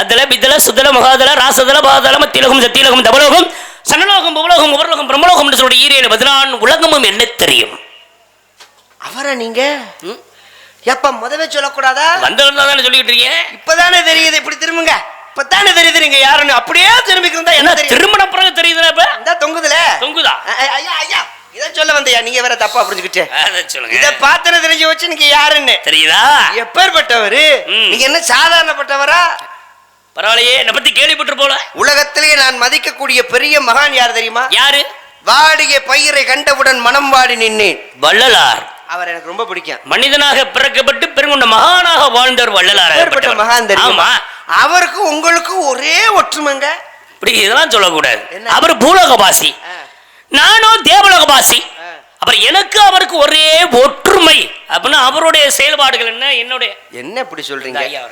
அத்தல பித்தல சுத்தல மகாதல ராசதல பாதல மத்தியலகம் சத்தியலகம் தபலோகம் சனலோகம் புவலோகம் உபரலோகம் பிரம்மலோகம் என்று சொல்ற ஈரேழு பதினான்கு உலகமும் என்ன தெரியும் அவரை நீங்க? எப்ப முதவே சொல்லக்கூடாதா வந்தவன் தானே சொல்லிட்டு இருக்கீங்க இப்பதானே தெரியுது இப்படி திரும்புங்க இப்பதானே தெரியுது நீங்க யாருன்னு அப்படியே திரும்பிக்கிறதா என்ன திருமண பிறகு தெரியுதுல இப்ப இந்த தொங்குதுல தொங்குதா ஐயா ஐயா இத சொல்ல வந்தயா நீங்க வேற தப்பா புரிஞ்சுக்கிட்டு அதை இத சொல்லுங்க பாத்தன தெரிஞ்சு வச்சு நீங்க யாருன்னு தெரியுதா எப்பேற்பட்டவரு. நீங்க என்ன சாதாரணப்பட்டவரா பரவாயில்லையே என்னை பத்தி கேள்விப்பட்டு போல உலகத்திலேயே நான் மதிக்கக்கூடிய பெரிய மகான் யார் தெரியுமா? யாரு? வாடிய பயிரை கண்டவுடன் மனம் வாடி நின்னேன். வள்ளலார். அவர் எனக்கு ரொம்ப பிடிக்கும். மனிதனாக பிறக்கப்பட்டு பெருங்கொண்ட மகானாக வாழ்ந்தவர் வள்ளலார் மகான் தெரியுமா? ஆமா. அவருக்கு உங்களுக்கு ஒரே ஒற்றுமைங்க. இப்படி இதெல்லாம் சொல்லக்கூடாது? அவர் பூலோகவாசி. நானும் தேவலோகவாசி. அப்புறம் எனக்கு அவருக்கு ஒரே ஒற்றுமை. அப்படின்னா அவருடைய செயல்பாடுகள் என்ன? என்னுடைய என்ன இப்படி சொல்றீங்க? ஐயா.